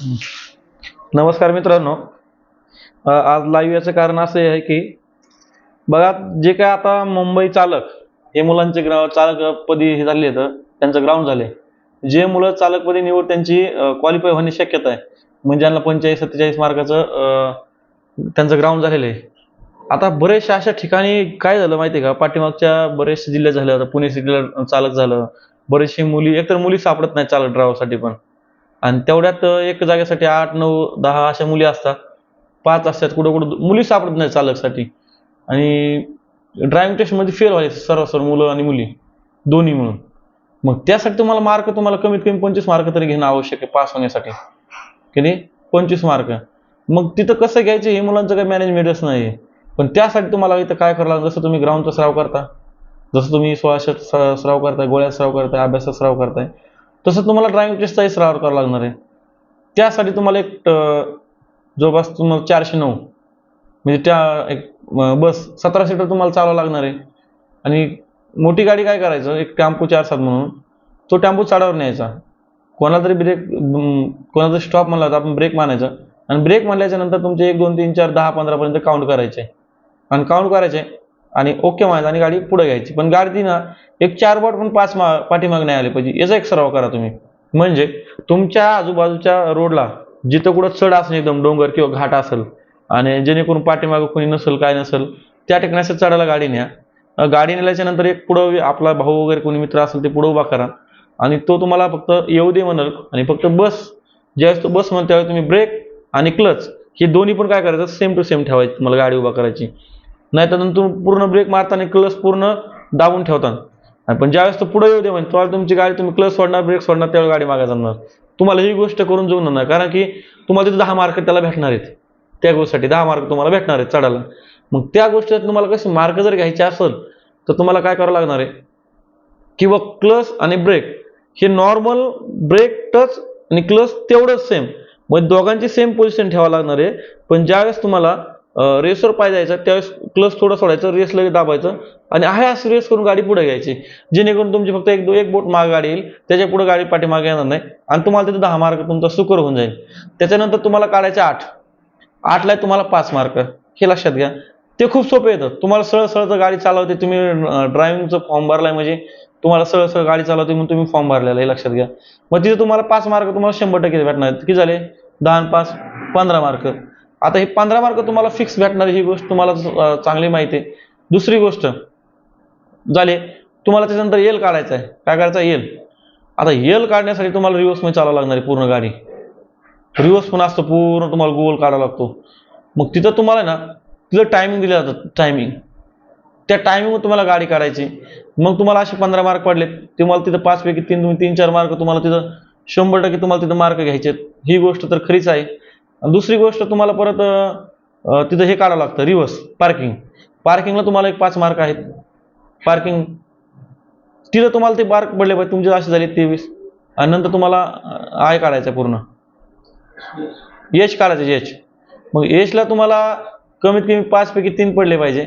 नमस्कार मित्रांनो. आज लाईव्ह याचं कारण असं आहे की बघा जे काय आता मुंबई चालक हे मुलांचे ग्रा चालकपदी हे झाले आहेत त्यांचं ग्राउंड झाले जे मुलं चालकपदी निवड त्यांची क्वालिफाय होण्याची शक्यता आहे. म्हणजे ज्यांना पंचेचाळीस सत्तेचाळीस मार्काचं त्यांचं ग्राउंड झालेलं आहे. आता बरेचशा अशा ठिकाणी काय झालं माहिती आहे का? पाठीमागच्या बरेचसे जिल्ह्यात झाल्या आता पुणे जिल्ह्यात चालक झालं. बरेचशी मुली एकतर मुली सापडत नाही चालक ड्रायव्हरसाठी पण. आणि तेवढ्यात एक जागेसाठी आठ नऊ दहा अशा मुली असतात. पाच असतात कुठं कुठं मुली सापडत नाही चालकसाठी. आणि ड्रायव्हिंग टेस्टमध्ये फेल व्हायचे सर्व सर्व मुलं आणि मुली दोन्ही मिळून मग त्यासाठी तुम्हाला मार्क तुम्हाला कमीत कमी पंचवीस मार्क तरी घेणं आवश्यक आहे पास होण्यासाठी. की नाही? पंचवीस मार्क मग तिथं कसं घ्यायचे हे मुलांचं काही मॅनेजमेंटच नाही आहे. पण त्यासाठी तुम्हाला इथं काय करावं जसं तुम्ही ग्राउंडचा सराव करता जसं तुम्ही श्वासात स- सराव करताय गोळ्यात सराव करताय अभ्यासात सराव करताय तसं तुम्हाला ड्रायव्हिंग टेस्टचाही सराव करावा लागणार आहे? त्यासाठी तुम्हाला एक जवळपास तुम्हाला चारशे नऊ. म्हणजे त्या एक बस सतरा सीटर तुम्हाला चालवा लागणार आहे. आणि मोठी गाडी काय करायचं? एक टॅम्पो चार सात म्हणून. तो टॅम्पो चाडावर न्यायचा. कोणाला तरी ब्रेक कोणाला तरी स्टॉप म्हणला तर आपण ब्रेक मानायचं. आणि ब्रेक मानल्याच्यानंतर तुमचे एक दोन तीन चार दहा पंधरापर्यंत काउंट करायचे. आणि काउंट करायचे. आणि ओके म्हणायचं आणि गाडी पुढे घ्यायची. पण गाडी ना एक चार बोट पण पाच मा पाठीमाग नाही आले पाहिजे. याचा एक सराव करा तुम्ही. म्हणजे तुमच्या आजूबाजूच्या रोडला जिथं कुठं चढ असेल एकदम डोंगर किंवा घाट असेल आणि जेणेकरून पाठीमागं कोणी नसेल काय नसेल त्या ठिकाणी असं चढायला गाडी न्या. गाडी नेल्याच्या नंतर एक पुढं आपला भाऊ वगैरे कोणी मित्र असेल ते पुढं उभा करा. आणि तो तुम्हाला फक्त येऊ दे म्हणाल आणि फक्त बस ज्यावेळेस तो बस म्हणून त्यावेळेस तुम्ही ब्रेक आणि क्लच हे दोन्ही पण काय करायचं? सेम टू सेम ठेवायचं तुम्हाला गाडी उभा करायची. नाही तर तुम्ही पूर्ण ब्रेक मारताना क्लच पूर्ण दाबून ठेवता पण ज्यावेळेस तो पुढे येऊ दे म्हणजे तुम्हाला तुमची गाडी तुम्ही क्लच सोडणार ब्रेक सोडणार त्यावेळेस गाडी मागे जाणार तुम्हाला ही गोष्ट करून जाऊ नये कारण की तुम्हाला तिथे दहा मार्क त्याला भेटणार आहेत. त्या गोष्टीसाठी दहा मार्क तुम्हाला भेटणार आहेत चढायला. मग त्या गोष्टीत तुम्हाला कसे मार्क जर घ्यायचे असेल तर तुम्हाला काय करावं लागणार आहे? किंवा क्लच आणि ब्रेक हे नॉर्मल ब्रेक टच आणि क्लच तेवढंच सेम मग दोघांची सेम पोझिशन ठेवावं लागणार आहे. पण ज्यावेळेस तुम्हाला रेसवर पाय जायचा त्यावेळेस क्लच थोडं सोडायचं रेस लगेच दाबायचं आणि आहे असं रेस करून गाडी पुढे घ्यायची. जेणेकरून तुमची फक्त एक दो एक बोट माग गाडी येईल त्याच्या पुढे गाडी पाठीमागे येणार नाही आणि तुम्हाला तिथे दहा मार्क तुमचा सुकर होऊन जाईल. त्याच्यानंतर तुम्हाला काढायचे आठ. आठला तुम्हाला पाच मार्क. हे लक्षात घ्या. ते खूप सोपे येतं. तुम्हाला सरळ सरळ जर गाडी चालवते तुम्ही ड्रायव्हिंगचं फॉर्म भरलाय म्हणजे तुम्हाला सरळ सरळ गाडी चालवते म्हणून तुम्ही फॉर्म भरलेला हे लक्षात घ्या. मग तिथे तुम्हाला पाच मार्क तुम्हाला शंभर टक्के भेटणार. किती झाले? दहा पाच पंधरा मार्क. आता हे पंधरा मार्क तुम्हाला फिक्स भेटणार ही गोष्ट तुम्हाला चांगली माहिती आहे. दुसरी गोष्ट झाले तुम्हाला त्याच्यानंतर एल काढायचं आहे. काय करायचं एल आता एल काढण्यासाठी तुम्हाला रिवर्समध्ये चालावं लागणार आहे पूर्ण गाडी. रिवर्स पण असतं पूर्ण तुम्हाला गोल काढावा लागतो. मग तिथं तुम्हाला ना तिथं टायमिंग दिलं जातं टायमिंग त्या टायमिंगवर तुम्हाला गाडी काढायची. मग तुम्हाला असे पंधरा मार्क पडले तुम्हाला तिथं पाचपैकी तीन तुम्ही तीन चार मार्क तुम्हाला तिथं शंभर टक्के तुम्हाला तिथं मार्क घ्यायचे ही गोष्ट तर खरीच आहे. दुसरी गोष्ट तुम्हाला परत तिथं हे काढावं लागतं रिवर्स पार्किंग पार्किंगला तुम्हाला एक पाच मार्क आहेत. पार्किंग तिथं तुम्हाला ते मार्क पडले पाहिजे तुमचे असे झाले तेवीस. आणि नंतर तुम्हाला आय काढायचं पूर्ण. यश काढायचं यश मग यशला तुम्हाला कमीत कमी पाचपैकी तीन पडले पाहिजे.